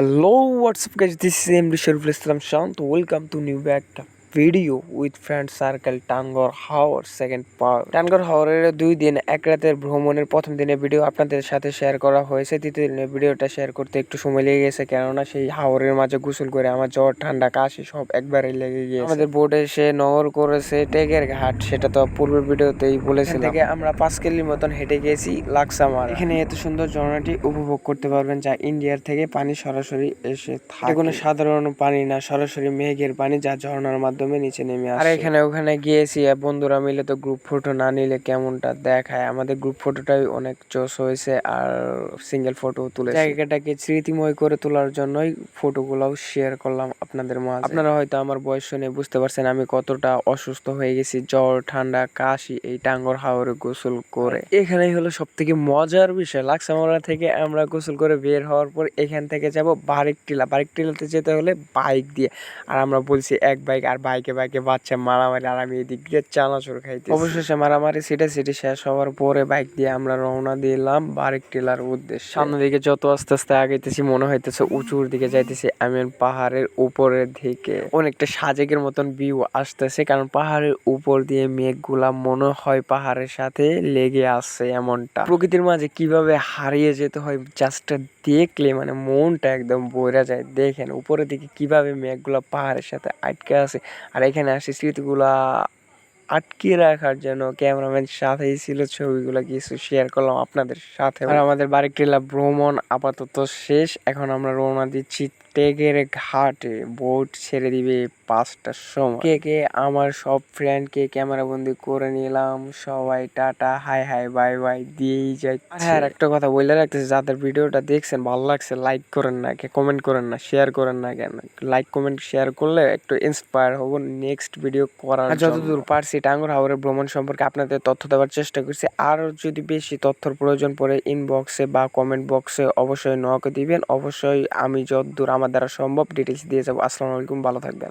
Hello, what's up guys? This is MD Shariful Islam Shant. Welcome to new with friend circle Tanguar Haor second part Tanguar হাওরের দুই দিন এক রাতের ভ্রমণের প্রথম দিনের ভিডিও আপনাদের সাথে শেয়ার করা হয়েছে। দ্বিতীয় দিনের ভিডিওটা শেয়ার করতে একটু সময় লেগে গেছে কেননা সেই হাওরের মাঝে গোসল করে আমার জ্বর ঠান্ডা কাশি সব একবারে লেগে গিয়েছে। আমাদের বোর্ডে সে নগর করেছে টেগের ঘাট সেটা তো পূর্বের ভিডিওতেই বলেছিলাম। থেকে আমরা পাঁচ কিলোর মতন হেঁটে গেছি লাক্সামার। এখানে এত সুন্দর ঝর্ণাটি উপভোগ করতে পারবেন যা ইন্ডিয়ার থেকে পানি সরাসরি এসে থাকে কোনো সাধারণ পানি না সরাসরি মেঘের পানি যা ঝর্ণার মাধ্যমে নিচে নেমে আসে। আর এখানে ওখানে গিয়েছি আর বন্ধুরা মিলে তো গ্রুপ ফটো না নিলে কেমনটা দেখায়? আমাদের গ্রুপ ফটোটাই অনেক চোস হয়েছে আর সিঙ্গেল ফটো তুলে জায়গাটাকে স্মৃতিময় করে তোলার জন্যই ফটোগুলোও শেয়ার করলাম আপনাদের মাঝে। আপনারা হয়তো আমার বয়স শুনে বুঝতে পারছেন আমি কতটা অসুস্থ হয়ে গেছি জ্বর ঠান্ডা কাশি এই টাঙ্গর হাওরে গোসল করে। এখানেই হলো সব থেকে মজার বিষয়। লাক্সামারা থেকে আমরা গোসল করে বের হওয়ার পর এখান থেকে যাব বারিক টিলা বারিক টিলাতে যেতে হলে বাইক দিয়ে। আর আমরা বলছি এক বাইক আর বাইকে বাইকে বাচ্চা মারামারি আর আমি এদিক দিয়ে চানাচুর খাইতে অবশেষে মারামারি সিটে সিটি শেষ হওয়ার পরে বাইক দিয়ে আমরা রওনা দিলাম বারিক টিলার উদ্দেশ্যে। সামনের দিকে যত আস্তে আস্তে আগাইতেছি মনে হইতেছে উঁচুর দিকে যাইতেছি আমি পাহাড়ের উপরের দিকে। অনেকটা সাজেকের মতন ভিউ আসতেছে কারণ পাহাড়ের উপর দিয়ে মেঘগুলা মনে হয় পাহাড়ের সাথে লেগে আসছে এমনটা। প্রকৃতির মাঝে কীভাবে হারিয়ে যেতে হয় জাস্ট দেখলে মানে মনটা একদম বইরা যায়। দেখেন উপরের দিকে কীভাবে মেঘগুলা পাহাড়ের সাথে আটকে আছে আর এখানে আসি স্মৃতিগুলা আটকিয়ে রাখার জন্য ক্যামেরাম্যান সাথেই ছিল ছবিগুলো কিছু শেয়ার করলাম আপনাদের সাথে আর আমাদের বাড়ি টিলা ভ্রমণ আপাতত শেষ। এখন আমরা রওনা দিচ্ছি টেগের ঘাটে। বোট ছেড়ে দিবে পাঁচটার সময়। কে কে আমার সব ফ্রেন্ডকে ক্যামেরা বন্দি করে নিলাম। সবাই tata hi hi bye bye দিয়েই যাই হ্যাঁ আর একটা কথা বলে রাখতেছি যাদের ভিডিওটা দেখছেন ভালো লাগছে লাইক করেন না কে কমেন্ট করেন না শেয়ার করেন না কেন? লাইক কমেন্ট শেয়ার করলে একটু ইন্সপায়ার হব নেক্সট ভিডিও করার যতদূর পারছি টাঙ্গুর হাওরের ভ্রমণ সম্পর্কে আপনাদের তথ্য দেওয়ার চেষ্টা করছি। আর যদি বেশি তথ্যর প্রয়োজন পড়ে ইনবক্সে বা কমেন্ট বক্সে অবশ্যই নক দিবেন। অবশ্যই আমি যতদূর আমার দ্বারা সম্ভব ডিটেলস দিয়ে যাব। আসসালামু আলাইকুম ভালো থাকবেন।